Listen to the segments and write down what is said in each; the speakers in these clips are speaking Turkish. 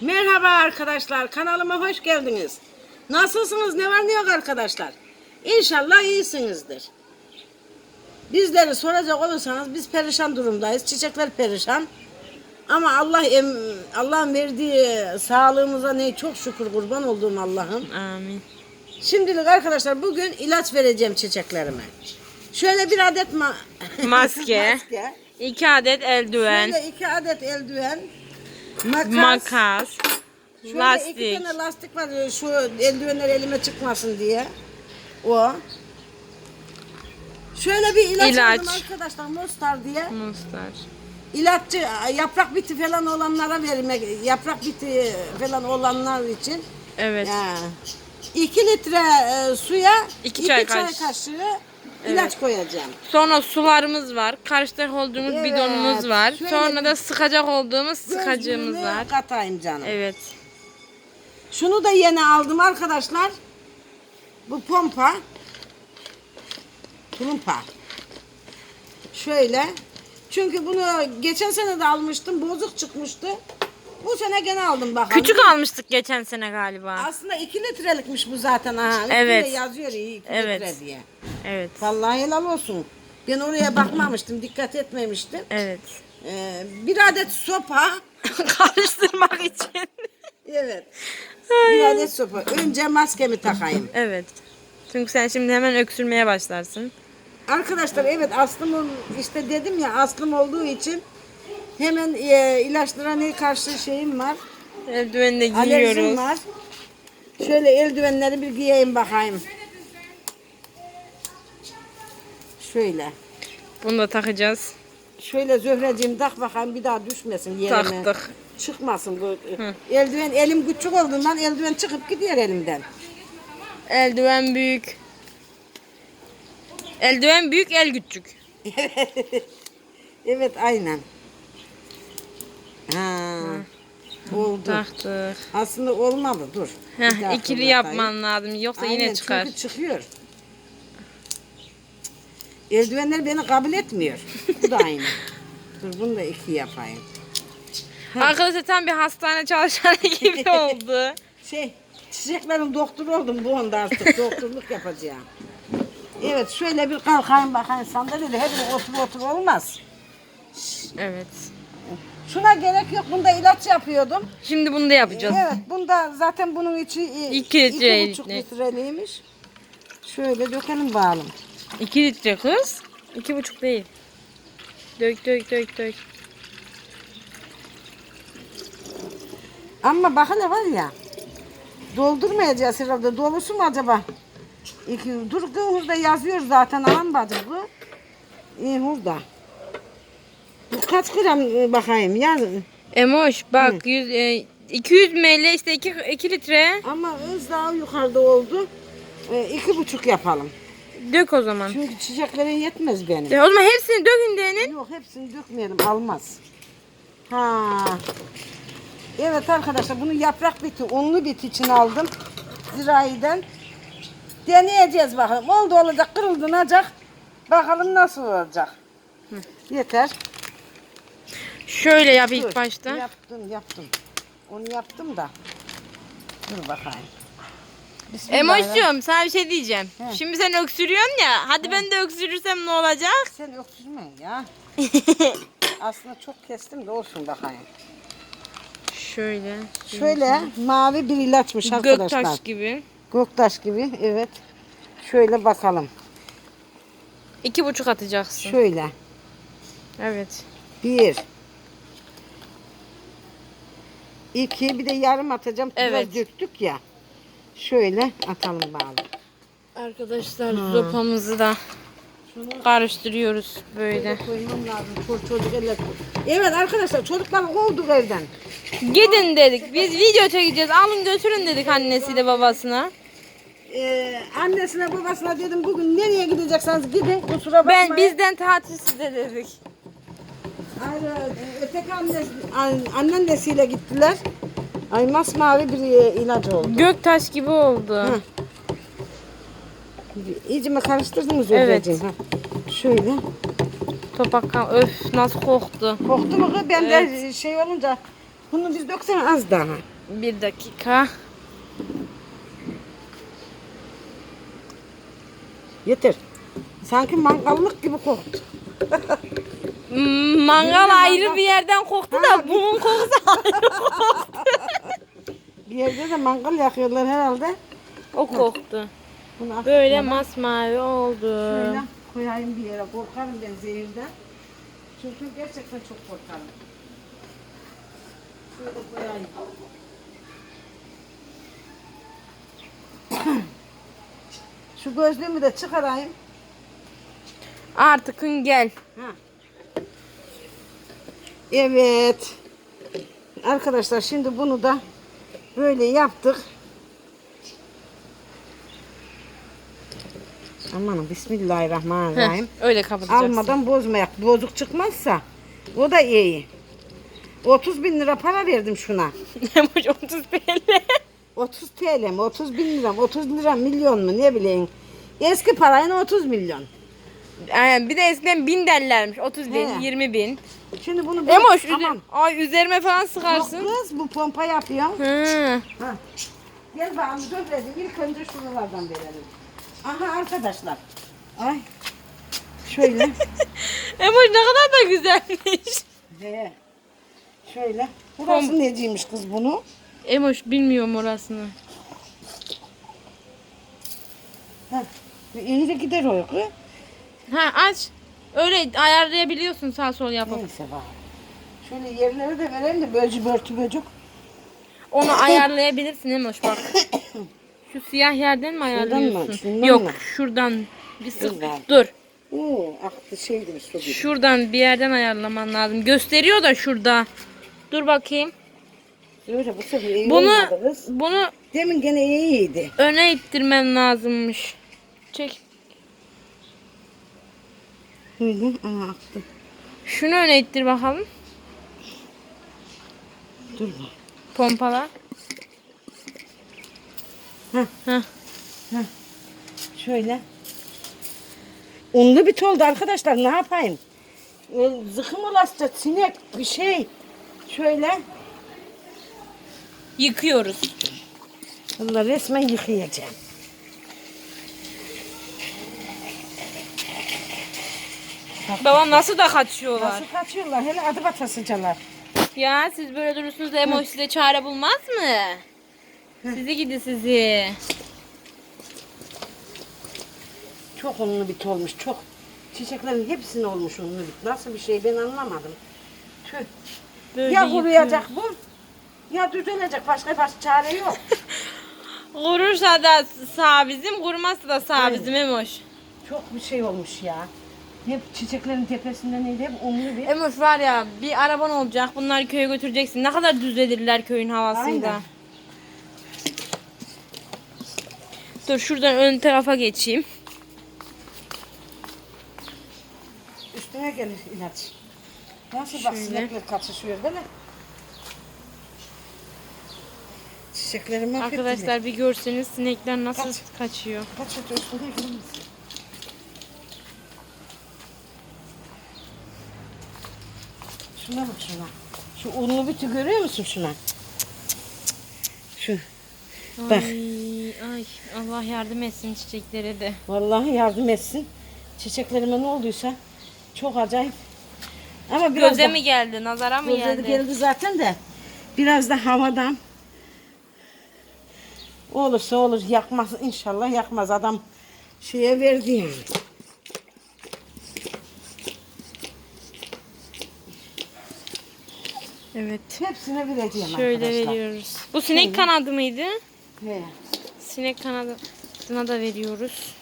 Merhaba arkadaşlar, kanalıma hoş geldiniz. Nasılsınız, ne var ne yok arkadaşlar? İnşallah iyisinizdir. Bizleri soracak olursanız biz perişan durumdayız. Çiçekler perişan. Ama Allah Allah'ın verdiği sağlığımıza ne çok şükür kurban olduğum Allah'ım. Amin. Şimdilik arkadaşlar bugün ilaç vereceğim çiçeklerime. Şöyle bir adet ma Maske. maske. 2 adet eldiven. Şöyle iki adet eldiven. Makas. Makas. Şöyle iki lastik. tane lastik var e, şu eldivenler elime çıkmasın diye. O. Şöyle bir ilaç, İlaç. aldım arkadaşlar Mostar diye. Mustar. İlaççı yaprak biti falan olanlara vermek, yaprak biti falan olanlar için. Evet. Ya. 2 litre e, suya İki 2 çay çay, kaşığı. İlaç koyacağım. Sonra sularımız var. Karıştıracak olduğumuz Evet. bidonumuz var. Şöyle Sonra bir- da sıkacak olduğumuz sıkacığımız Gözlüğünü var. Katayım canım. Evet. Şunu da yeni aldım arkadaşlar. Bu pompa. Pompa. Şöyle. Çünkü bunu geçen sene de almıştım. Bozuk çıkmıştı. Bu sene gene aldım bakalım. Küçük almıştık geçen sene galiba. Aslında 2 litrelikmiş bu zaten. Ha. Üstünde Evet. yazıyor 2 Evet. litre diye. Evet. Vallahi helal olsun. Ben oraya bakmamıştım. Dikkat etmemiştim. Evet. Ee, bir adet sopa. Karıştırmak için. Evet. Bir adet sopa. Önce maskemi takayım. evet. Çünkü sen şimdi hemen öksürmeye başlarsın. Arkadaşlar evet aslım işte dedim ya aslım olduğu için hemen e, ilaçlara ne karşı şeyim var. Eldiveni de Alerjim giyiyoruz. var. Şöyle eldivenleri bir giyeyim bakayım. Şöyle. Bunu da takacağız. Şöyle Zöhreciğim tak bakayım bir daha düşmesin yerine. Taktık. Çıkmasın bu. Eldiven elim küçük olduğundan eldiven çıkıp gidiyor elimden. Eldiven büyük. Eldiven büyük, el küçük. Evet aynen. Ha. Oldu. Taktık. Aslında olmadı dur. Heh, ikili yapman lazım yoksa Aynen, yine çıkar. Çünkü çıkıyor. Eldivenler beni kabul etmiyor. Bu da aynı. Dur bunu da iki yapayım. Arkadaşlar tam bir hastane çalışanı gibi oldu. Şey, çiçeklerin doktoru oldum bu onda artık. Doktorluk yapacağım. Evet şöyle bir kalkayım bakayım sandalyede hep otur otur olmaz. Evet. Şuna gerek yok. Bunda ilaç yapıyordum. Şimdi bunu da yapacağız. Evet bunda zaten bunun içi İki litre iki buçuk litre. litreliymiş. Şöyle dökelim bağlım. 2 litre kız. iki buçuk değil. Dök dök dök dök. Ama bak hele var ya. Doldurmayacağız herhalde. Dolusu mu acaba? İki, dur kız burada yazıyor zaten anam bacı bu. İyi burada. Bu kaç gram e, bakayım yaz. Emoş bak 100, e, 200 ml işte 2, 2 litre. Ama öz daha yukarıda oldu. E, iki buçuk yapalım. Dök o zaman. Çünkü çiçeklerin yetmez benim. E, o zaman hepsini dök indiğinin. Yok hepsini dökmeyelim almaz. Ha. Evet arkadaşlar bunu yaprak biti, unlu bit için aldım. Zirayiden. Deneyeceğiz bakalım. Oldu olacak, kırıldınacak. Bakalım nasıl olacak. Yeter. Şöyle yap Dur. ilk başta. Yaptım, yaptım. Onu yaptım da. Dur bakayım. Emoş'cum sana bir şey diyeceğim. He. Şimdi sen öksürüyorsun ya. Hadi ben de öksürürsem ne olacak? Sen öksürme ya. Aslında çok kestim de olsun bakayım. Şöyle. Şöyle mavi bir ilaçmış arkadaşlar. Göktaş gibi. Göktaş gibi evet. Şöyle bakalım. İki buçuk atacaksın. Şöyle. Evet. Bir. İki. Bir de yarım atacağım. Evet. Biraz döktük ya. Şöyle atalım bağlı. Arkadaşlar sopamızı da karıştırıyoruz böyle. Koymam lazım. Çocuk, çocuk elle. Evet arkadaşlar çocuklar kovduk evden. Gidin dedik. Biz video çekeceğiz. Alın götürün dedik annesiyle babasına. Ee, annesine babasına dedim bugün nereye gidecekseniz gidin kusura bakmayın. Ben bizden tatil size dedik. Ayrı, öteki annesi, an- anneannesiyle gittiler. Ay masmavi bir e, ilaç oldu. Göktaş gibi oldu. Hı. İyice mi karıştırdınız Evet. Ha. Şöyle. Topak kan- öf nasıl koktu. Koktu mu kız? Ben de şey olunca Bunu biz döksene az daha. Bir dakika. Yeter. Sanki mangallık gibi koktu. Hmm, Mangal ayrı bir yerden koktu da bunun kokusu ayrı koktu. Yerde de mangal yakıyorlar herhalde. O koktu. Bunu Böyle masmavi oldu. Şöyle koyayım bir yere. Korkarım ben zehirden. Çünkü gerçekten çok korkarım. Şöyle koyayım. Şu gözlüğümü de çıkarayım. Artık gel. Ha. Evet. Arkadaşlar şimdi bunu da böyle yaptık. Aman bismillahirrahmanirrahim. Heh, öyle kapatacaksın. Almadan bozmayak. Bozuk çıkmazsa o da iyi. 30 bin lira para verdim şuna. Neymiş 30 TL. 30 TL mi? 30 bin lira mı? 30 lira milyon mu? Ne bileyim. Eski parayla 30 milyon. Aynen, bir de eskiden bin derlermiş. 30 bin, He. 20 bin. Şimdi bunu... Emoş, üzer- ay üzerime falan Yok sıkarsın. kız bu pompa yapıyor. Hı. Ha. Gel bakalım dövelim. İlk önce şuralardan verelim. Aha arkadaşlar. Ay. Şöyle. Emoş ne kadar da güzelmiş. He. Şöyle. Burası neciymiş kız bunu? Emoş bilmiyorum orasını. Ha. İyi de gider o kız. Ha aç. Öyle ayarlayabiliyorsun sağ sol yapıp. Neyse bak. Şöyle yerlere de verelim de bölcü börtü böcük. Onu ayarlayabilirsin Emoş bak. Şu siyah yerden mi ayarlıyorsun? Şundan Yok mı? şuradan bir sık. Dur. Oo, aktı şeydir su gibi. Şuradan bir yerden ayarlaman lazım. Gösteriyor da şurada. Dur bakayım. Öyle bu sefer iyi Bunu olmadı kız. bunu Demin gene iyiydi. öne ittirmen lazımmış. Çek. Hı. Aa, aktı. Şunu öne ittir bakalım. Dur bak. Pompala. Heh. Heh. Şöyle. Unlu bit oldu arkadaşlar ne yapayım? Ee, Zıkım ulaşacak sinek bir şey. Şöyle. Yıkıyoruz. Bunları resmen yıkayacağım. Baba nasıl da kaçıyorlar. Nasıl kaçıyorlar? Hele adı batasıcalar. Ya siz böyle durursunuz da Emoş size çare bulmaz mı? Sizi gidi sizi. Çok unlu bit olmuş çok. Çiçeklerin hepsine olmuş unlu bit. Nasıl bir şey ben anlamadım. Tüh. Böyle ya kuruyacak bu. Ya düzelecek başka başka çare yok. Kurursa da sağ bizim, kurmazsa da sağ bizim Emoş. çok bir şey olmuş ya. Hep çiçeklerin tepesinde neydi? Hep unlu bit. Emoş var ya bir araban olacak bunları köye götüreceksin. Ne kadar düzelirler köyün havasıyla. Aynen. Dur şuradan ön tarafa geçeyim. Üstüne gelir ilaç. Nasıl bak Şöyle. sinekler kaçışıyor değil mi? Çiçekleri mahvettiler. Arkadaşlar bir görseniz sinekler nasıl Kaç. kaçıyor. Kaç öte üstüne gelir misin? Şuna bak şuna. Şu unlu biti görüyor musun şuna? Şu. Bak. Ay, ay Allah yardım etsin çiçeklere de. Vallahi yardım etsin. Çiçeklerime ne olduysa çok acayip. Ama biraz Göze da, mi geldi? Nazara mı Göze geldi? geldi zaten de biraz da havadan olursa olur yakmaz inşallah yakmaz adam şeye verdi yani. Evet. Hepsine vereceğim Şöyle arkadaşlar. veriyoruz. Bu sinek kanadı mıydı? He. Sinek kanadına da veriyoruz.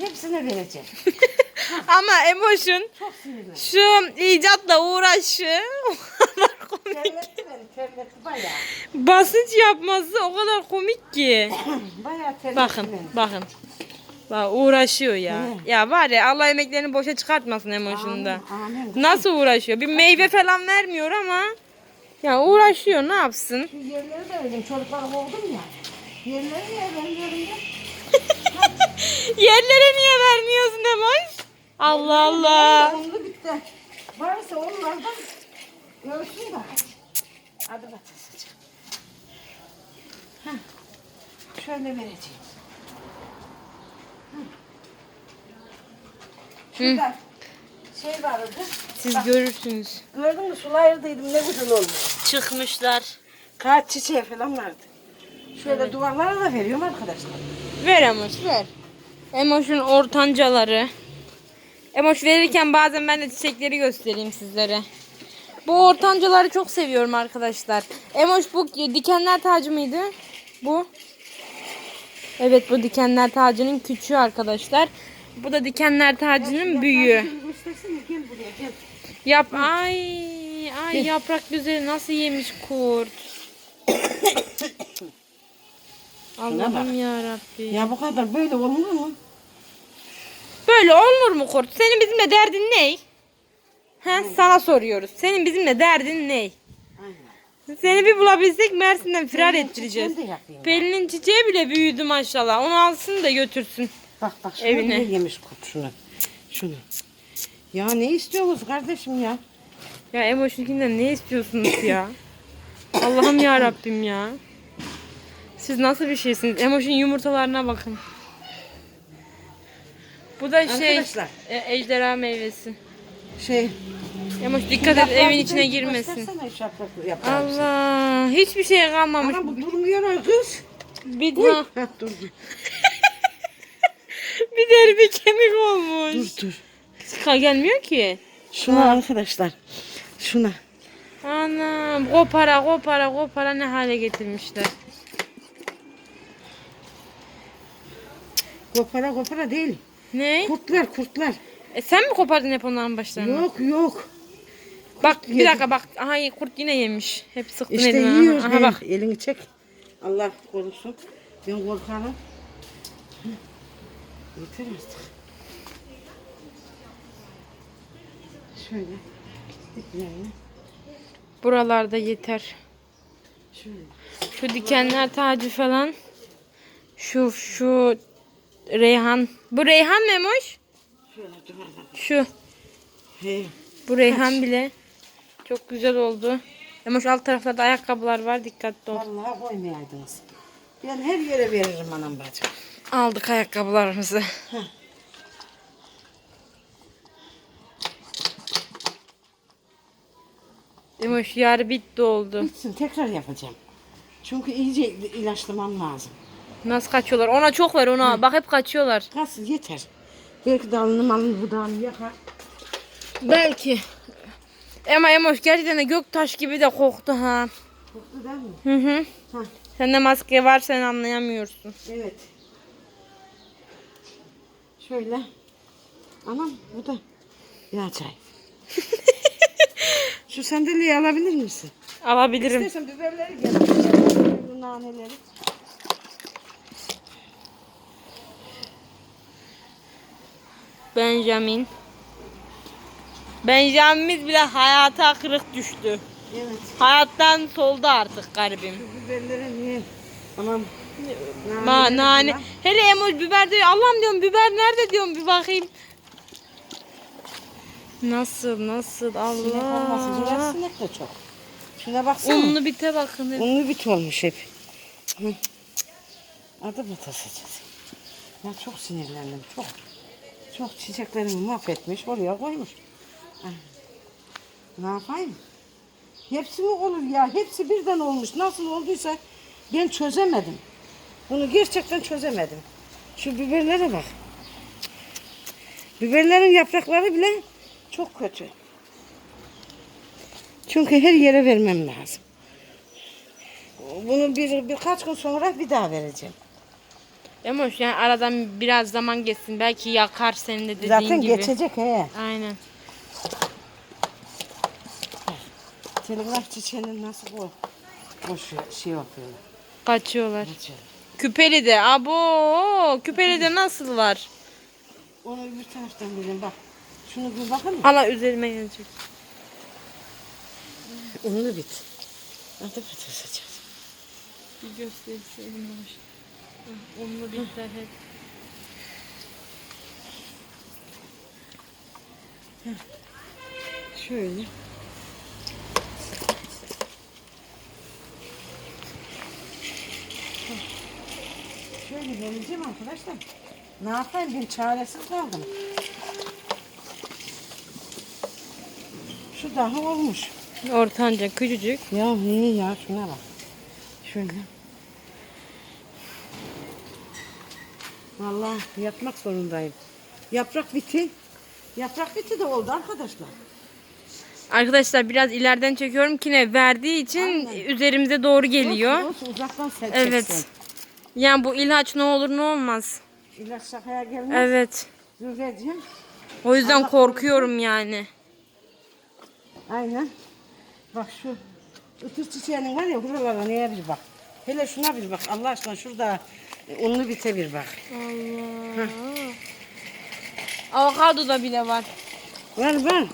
Hepsine vereceğim. Ama Emoş'un Çok sinirli. şu icatla uğraşı o kadar komik. Terletti beni terletti bayağı. Basınç yapması o kadar komik ki. Bayağı terletti Bakın, beni. bakın. Bak uğraşıyor ya. He. Ya var ya Allah emeklerini boşa çıkartmasın Emoş'un da. Amin, amin. Nasıl uğraşıyor? Bir meyve falan vermiyor ama ya uğraşıyor ne yapsın? Şu yerleri de verdim. Çocukları kovdum ya. Yerleri niye vermiyorum ya? Yerlere niye vermiyorsun Emoş? Allah Allah. Onlu bitti. Varsa onlardan görsün de. batasıcık. Heh. Şöyle vereceğim. Şurada şey vardı. Siz görürsünüz. Gördün mü sular ayırdıydım ne güzel olmuş. Çıkmışlar. Kağıt çiçeği falan vardı. Şöyle duvarlara da veriyorum arkadaşlar. Ver Emoş ver. Emoş'un ortancaları. Emoş verirken bazen ben de çiçekleri göstereyim sizlere. Bu ortancaları çok seviyorum arkadaşlar. Emoş bu dikenler tacı mıydı? Bu. Evet bu dikenler tacının küçüğü arkadaşlar. Bu da dikenler tacının büyüğü. Yap ay ay yaprak güzeli nasıl yemiş kurt. Allah'ım ya Rabbi. Ya bu kadar böyle olmuyor mu? Böyle olur mu kurt? Senin bizimle derdin ne? He, sana soruyoruz. Senin bizimle derdin ne? Seni bir bulabilsek Mersin'den firar ettireceğiz. Pelin'in çiçeği bile büyüdü maşallah. Onu alsın da götürsün. Bak bak şunu Evine. yemiş kurt şunu. Şunu. Ya ne istiyorsunuz kardeşim ya? Ya Emoş'unkinden ne istiyorsunuz ya? Allah'ım ya Rabbim ya. Siz nasıl bir şeysiniz? Emoş'un yumurtalarına bakın. Bu da şey Arkadaşlar. e, ejderha meyvesi. Şey. Emoş dikkat et evin içine girmesin. Bize. Allah hiçbir şey kalmamış. Ana bu durmuyor kız. Bir, Uy. ha, Heh. bir deri bir kemik olmuş. Dur dur. Ka gelmiyor ki. Şuna arkadaşlar. Şuna. Anam kopara kopara kopara ne hale getirmişler. Kopara kopara değil. Ne? Kurtlar kurtlar. E sen mi kopardın hep onların başlarını? Yok yok. Bak bir yedi. dakika bak. Aha kurt yine yemiş. Hep sıktın İşte elini. yiyoruz. Aha, Aha, bak. Elini çek. Allah korusun. Ben korkarım. Yeter artık. Şöyle. Diplerini. Buralarda yeter. Şöyle. Şu dikenler tacı falan. Şu şu Reyhan. Bu Reyhan Memoş. Şu. He. Bu Reyhan bile. Çok güzel oldu. Memoş alt taraflarda ayakkabılar var. Dikkatli ol. Vallahi koymayaydınız. Ben her yere veririm anam bacım. Aldık ayakkabılarımızı. Emoş yarı bitti oldu. Bitsin tekrar yapacağım. Çünkü iyice ilaçlamam lazım. Nasıl kaçıyorlar? Ona çok ver ona. Bak hep kaçıyorlar. Kas yeter. Belki dalını malını budağını yakar. Belki. Ama Emoş gerçekten de göktaş gibi de koktu ha. Koktu değil mi? Hı hı. Ha, Sende maske var sen anlayamıyorsun. evet. Şöyle. Anam bu da yağ çay. Şu sandalyeyi alabilir misin? Alabilirim. İstersen biberleri getir. Bu naneleri. Benjamin. Benjamin'imiz bile hayata kırık düştü. Evet. Hayattan soldu artık garibim. Şu biberleri niye? Anam. Ma nane. Hele Emoş biber diyor. Allah'ım diyorum biber nerede diyorum bir bakayım. Nasıl nasıl Sinek olmasın. Biraz Allah. sinek de çok. Şuna baksana. Unlu bite bakın. Unlu bit olmuş hep. Hı. Adı batasacağız. Ya çok sinirlendim. Çok. Çok çiçeklerimi mahvetmiş. Oraya koymuş. Ah. Ne yapayım? Hepsi mi olur ya? Hepsi birden olmuş. Nasıl olduysa ben çözemedim. Bunu gerçekten çözemedim. Şu biberlere bak. Biberlerin yaprakları bile çok kötü. Çünkü her yere vermem lazım. Bunu bir birkaç gün sonra bir daha vereceğim. Emoş yani aradan biraz zaman geçsin. Belki yakar senin de dediğin Zaten gibi. geçecek he. Aynen. Telgraf çiçeğinin nasıl o boş şey yapıyorlar. Kaçıyorlar. Geçiyor. Küpeli de. Abo. Küpeli de nasıl var? Onu bir taraftan vereyim bak. Şunu bir bakın. Ana üzerime gelecek. Unlu bit. Hadi patates Bir gösterseydin Emoş. Unlu bitler hep. Şöyle. Gibi vereceğim arkadaşlar. Ne yapayım ben çaresiz kaldım. Şu daha olmuş. Ortanca küçücük. Ya iyi ya şuna bak. Şöyle. Vallahi yapmak zorundayım. Yaprak biti. Yaprak biti de oldu arkadaşlar. Arkadaşlar biraz ileriden çekiyorum ki ne verdiği için üzerimize doğru geliyor. Olsun, olsun, uzaktan Evet. çeksin. Yani bu ilaç ne olur ne olmaz. İlaç şakaya gelmez. Evet. Zülfeciğim. O yüzden Allah korkuyorum yani. Aynen. Bak şu ıtır çiçeğinin var ya buralara neye bir bak. Hele şuna bir bak. Allah aşkına şurada unlu bite bir bak. Avokado da bile var. Ver ver.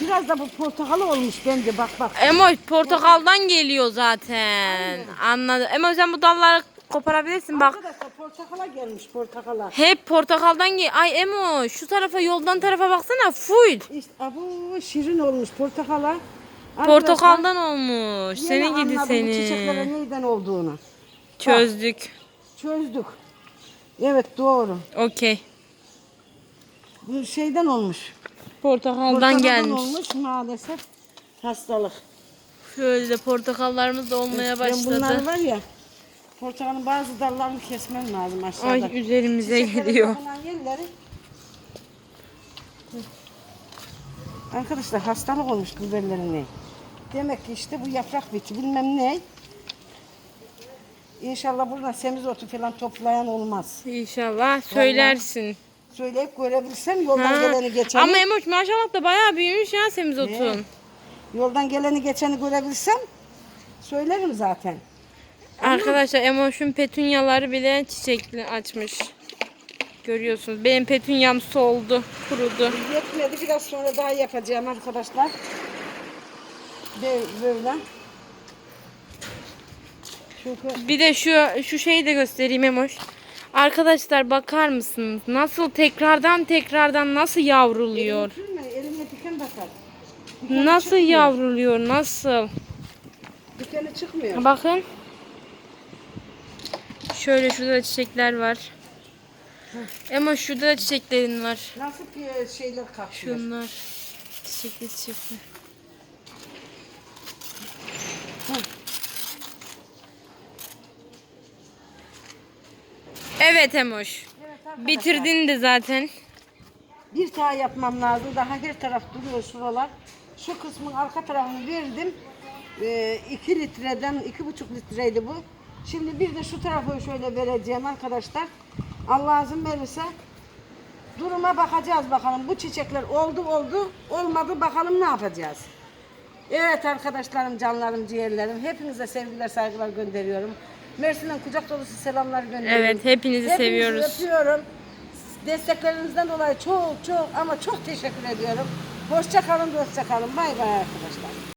Biraz da bu portakalı olmuş bence bak bak. Emoş portakaldan geliyor zaten. Anladım. Emoş sen bu dalları koparabilirsin bak. Arkadaşlar portakala gelmiş portakala. Hep portakaldan gel. Ay Emoş şu tarafa yoldan tarafa baksana full. İşte abu şirin olmuş portakala. Arkadaşlar, Portakaldan olmuş. gibi anladım bu çiçeklere neyden olduğunu. Çözdük. Çözdük. Evet doğru. Okey. Bu şeyden olmuş. Portakaldan Portakaldan gelmiş. olmuş maalesef hastalık. Şöyle de portakallarımız da olmaya Ben bunlar başladı. var ya portakalın bazı dallarını kesmem lazım aşağıda. Ay üzerimize geliyor. dokunan yerleri. Arkadaşlar hastalık olmuş biberlerine. Demek ki işte bu yaprak biti bilmem ne. İnşallah buradan semizotu falan toplayan olmaz. İnşallah söylersin. Söyleyip görebilsem yoldan Ha. geleni geçeni. Ama Emoş maşallah da bayağı büyümüş ya semizotun. Yoldan geleni geçeni görebilsem söylerim zaten. Arkadaşlar Emoş'un petunyaları bile çiçekli açmış. Görüyorsunuz. Benim petunyam soldu, kurudu. Yetmedi biraz sonra daha yapacağım arkadaşlar. Bö- Böyle. Çünkü Bir de şu şu şeyi de göstereyim Emoş. Arkadaşlar bakar mısınız? Nasıl tekrardan tekrardan nasıl yavruluyor? Eline diken bakar. Nasıl yavruluyor? Nasıl? Dikeni çıkmıyor. Bakın. Şöyle şurada da çiçekler var. Ama şurada da çiçeklerin var. Nasıl bir şeyler kapsıyor. Şunlar. Çiçekli çiçekli. Evet Emoş. Evet, arkadaşlar. Bitirdin de zaten. Bir tane yapmam lazım. Daha her taraf duruyor şuralar. Şu kısmın arka tarafını verdim. 2 litreden 2,5 litreydi bu. Şimdi bir de şu tarafı şöyle vereceğim arkadaşlar. Allah izin verirse duruma bakacağız bakalım. Bu çiçekler oldu oldu olmadı bakalım ne yapacağız. Evet arkadaşlarım, canlarım, ciğerlerim. Hepinize sevgiler, saygılar gönderiyorum. Mersin'den kucak dolusu selamlar gönderiyorum. Evet, hepinizi seviyoruz. öpüyorum. Desteklerinizden dolayı çok çok ama çok teşekkür ediyorum. Hoşça kalın, hoşça kalın. Bay bay arkadaşlar.